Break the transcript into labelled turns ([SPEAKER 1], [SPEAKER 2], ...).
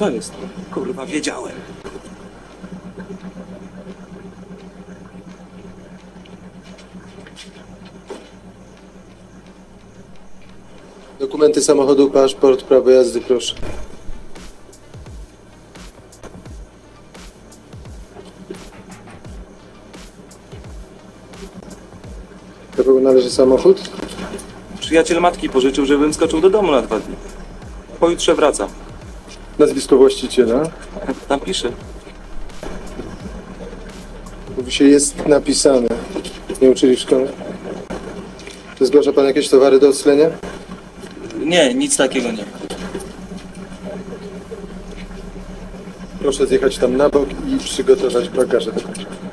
[SPEAKER 1] Co jest? Kurwa, wiedziałem.
[SPEAKER 2] Dokumenty samochodu, paszport, prawo jazdy, proszę. Do kogo należy samochód?
[SPEAKER 1] Przyjaciel matki pożyczył, żebym skoczył do domu na dwa dni. Pojutrze wracam.
[SPEAKER 2] Nazwisko właściciela.
[SPEAKER 1] Tam pisze.
[SPEAKER 2] Mówi się jest napisane. Nie uczyli w szkole. Czy zgłasza pan jakieś towary do oclenia?
[SPEAKER 1] Nie, nic takiego nie.
[SPEAKER 2] Proszę zjechać tam na bok i przygotować bagaże do kontroli.